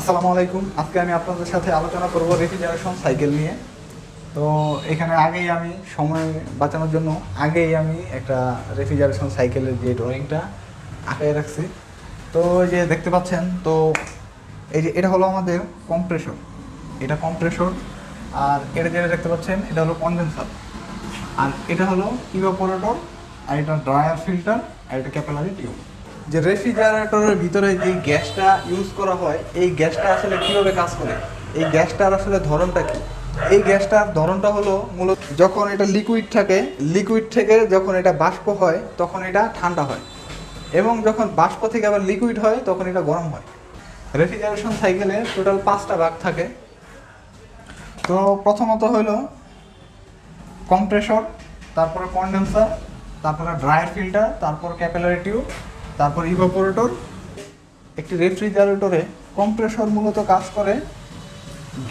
আসসালামু আলাইকুম। আজকে আমি আপনাদের সাথে আলোচনা করব রেফ্রিজারেশন সাইকেল নিয়ে। তো এখানে আগেই আমি সময় বাঁচানোর জন্য আগেই আমি একটা রেফ্রিজারেশন সাইকেলের যে ড্রয়িংটা আঁকায় রাখছি। তো যে দেখতে পাচ্ছেন, তো এই যে এটা হলো আমাদের কম্প্রেসর এটা কম্প্রেসর আর এটা যেটা দেখতে পাচ্ছেন, এটা হলো কনডেন্সার আর এটা হলো ইভাপোরেটর আর এটা ড্রায়ার ফিল্টার আর এটা ক্যাপিলারি টিউব যে রেফ্রিজারেটরের ভিতরে যে গ্যাসটা ইউজ করা হয়, এই গ্যাসটা আসলে কীভাবে কাজ করে? এই গ্যাসটার আসলে ধরনটা কী? এই গ্যাসটার ধরনটা হলো মূলত যখন এটা লিকুইড থাকে লিকুইড থেকে যখন এটা বাষ্প হয়, তখন এটা ঠান্ডা হয়। এবং যখন বাষ্প থেকে আবার লিকুইড হয়, তখন এটা গরম হয়। রেফ্রিজারেশন সাইকেলে টোটাল পাঁচটা ভাগ থাকে। তো প্রথমত হলো কম্প্রেসর তারপরে কন্ডেন্সার তারপরে ড্রায়ার ফিল্টার তারপর ক্যাপিলারি টিউব তারপর ইভাপোরেটর একটি রেফ্রিজারেটরে কম্প্রেসর মূলত কাজ করে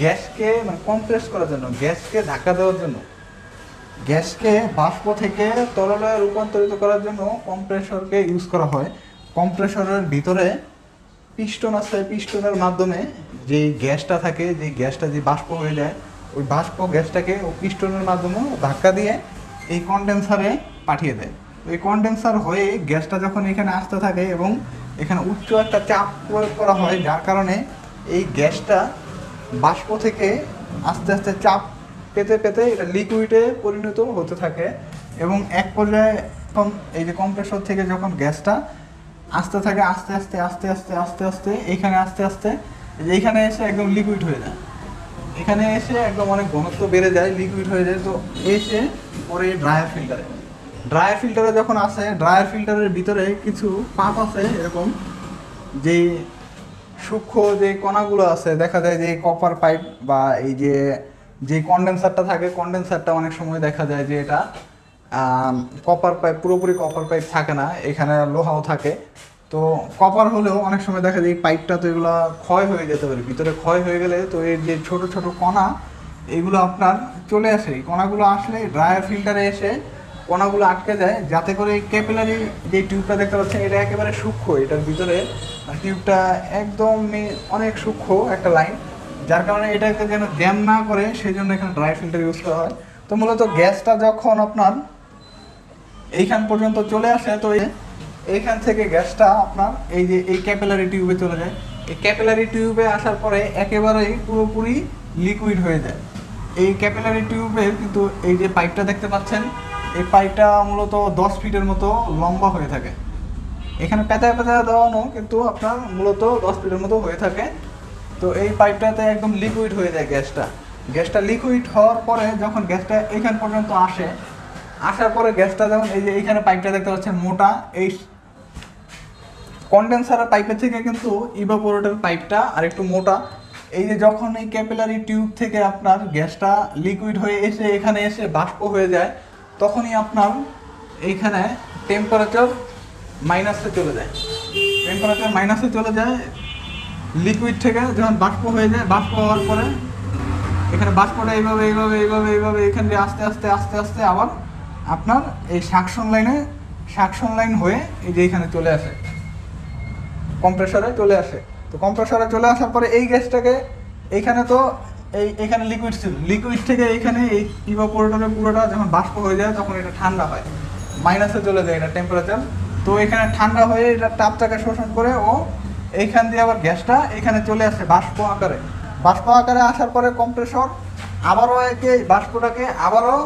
গ্যাসকে মানে কম্প্রেস করার জন্য, গ্যাসকে ধাক্কা দেওয়ার জন্য। গ্যাসকে বাষ্প থেকে তরলে রূপান্তরিত করার জন্য কম্প্রেসরকে ইউজ করা হয়। কম্প্রেসরের ভিতরে পিস্টন আছে পিস্টনের মাধ্যমে যে গ্যাসটা থাকে, যে গ্যাসটা যে বাষ্প হয়ে যায়, ওই বাষ্প গ্যাসটাকে ও পিস্টনের মাধ্যমে ধাক্কা দিয়ে এই কন্ডেন্সারে পাঠিয়ে দেয়। ওই কন্ডেন্সার হয়ে গ্যাসটা যখন এখানে আসতে থাকে এবং এখানে উচ্চ একটা চাপ প্রয়োগ করা হয়, যার কারণে এই গ্যাসটা বাষ্প থেকে আস্তে আস্তে চাপ পেতে পেতে এটা লিকুইডে পরিণত হতে থাকে এবং এক পর্যায়ে এই যে কম্প্রেসর থেকে যখন গ্যাসটা আসতে থাকে, আস্তে আস্তে আস্তে আস্তে আস্তে আস্তে, এইখানে আস্তে আস্তে, এই এইখানে এসে একদম লিকুইড হয়ে যায়। এখানে এসে একদম অনেক ঘনত্ব বেড়ে যায় লিকুইড হয়ে যায়, তো এসে পরে ড্রায়ার ফিল্টারে ড্রায়ার ফিল্টারে যখন আসে ড্রায়ার ফিল্টারের ভিতরে কিছু পাপ আছে এরকম, যে সূক্ষ্ম যে কণাগুলো আছে, দেখা যায় যে কপার পাইপ বা এই যে যে কন্ডেন্সারটা থাকে কন্ডেন্সারটা অনেক সময় দেখা যায় যে এটা কপার পাইপ পুরোপুরি কপার পাইপ থাকে না, এখানে লোহাও থাকে। তো কপার হলেও অনেক সময় দেখা যায় এই পাইপটা তো এগুলো ক্ষয় হয়ে যেতে পারে, ভিতরে ক্ষয় হয়ে গেলে তো এর যে ছোট ছোট কণা, এগুলো আপনার চলে আসে। এই কণাগুলো আসলে ড্রায়ার ফিল্টারে এসে কণাগুলো আটকে যায়, যাতে করে ক্যাপিলারি যে টিউবটা দেখতে পাচ্ছেন, এটা একেবারে সূক্ষ্ম, এটার ভিতরে টিউবটা একদম অনেক সূক্ষ্ম একটা লাইন, যার কারণে এটাকে যেন জ্যাম না করে সেই জন্য এখানে ড্রাই ফিল্টার ইউজ করা হয়। তো মূলত গ্যাসটা যখন আপনার এইখান পর্যন্ত চলে আসে, তো এই- এইখান থেকে গ্যাসটা আপনার এই যে, এই ক্যাপিলারি টিউবে চলে যায়। এই ক্যাপিলারি টিউবে আসার পরে একেবারেই পুরোপুরি লিকুইড হয়ে যায়। এই ক্যাপিলারি টিউবের কিন্তু এই যে পাইপটা দেখতে পাচ্ছেন এই পাইপটা মূলত দশ ফিটের মতো লম্বা হয়ে থাকে। এখানে পেঁচায় পেঁচায় দেওয়ানো, কিন্তু আপনার মূলত দশ ফিটের মতো হয়ে থাকে। তো এই পাইপটাতে একদম লিকুইড হয়ে যায় গ্যাসটা। গ্যাসটা লিকুইড হওয়ার পরে যখন গ্যাসটা এখান পর্যন্ত আসে, আসার পরে গ্যাসটা যখন এই যে এইখানে পাইপটা দেখতে পাচ্ছেন মোটা, এই কন্ডেন্সারের পাইপের থেকে কিন্তু ইভাপোরেটের পাইপটা আর একটু মোটা। এই যে যখন এই ক্যাপিলারি টিউব থেকে আপনার গ্যাসটা লিকুইড হয়ে এসে এখানে এসে বাষ্প হয়ে যায় তখনই আপনার এইখানে টেম্পারেচার মাইনাসে চলে যায়। টেম্পারেচার মাইনাসে চলে যায় লিকুইড থেকে যখন বাষ্প হয়ে যায়, বাষ্প হওয়ার পরে এখানে বাষ্পটা এইভাবে এইভাবে এইভাবে এইভাবে এখান দিয়ে আস্তে আস্তে আস্তে আস্তে আবার আপনার এই সাকশন লাইনে সাকশন লাইন হয়ে এই যে এখানে চলে আসে। কম্প্রেসরে চলে আসে। তো কম্প্রেসরে চলে আসার পরে এই গ্যাসটাকে এইখানে তো এই এখানে লিকুইড ছিল। লিকুইড থেকে এইখানে এই ইভাপোরেটরের পুরোটা যখন বাষ্প হয়ে যায়, তখন এটা ঠান্ডা হয়। মাইনাসে চলে যায় এটা টেম্পারেচার তো এখানে ঠান্ডা হয়ে এটা তাপটাকে শোষণ করে ও এইখান দিয়ে আবার গ্যাসটা এখানে চলে আসে বাষ্প আকারে। বাষ্প আকারে আসার পরে কম্প্রেসর আবারও একে, বাষ্পটাকে আবারও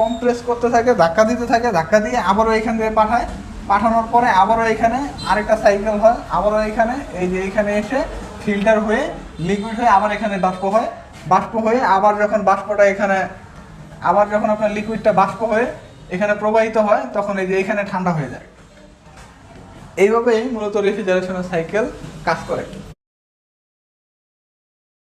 কম্প্রেস করতে থাকে, ধাক্কা দিতে থাকে, ধাক্কা দিয়ে আবারও এখান দিয়ে পাঠায়। পাঠানোর পরে আবারও এখানে আরেকটা সাইকেল হয়। আবারও এখানে, এই যে এখানে এসে ফিল্টার হয়ে লিকুইড হয়ে আবার এখানে বাষ্প হয়। বাষ্প হয়ে আবার যখন বাষ্পটা এখানে, আবার যখন আপনার লিকুইডটা বাষ্প হয়ে এখানে প্রবাহিত হয়, তখন এই যে এখানে ঠান্ডা হয়ে যায়। এইভাবেই মূলত রেফ্রিজারেশনের সাইকেল কাজ করে।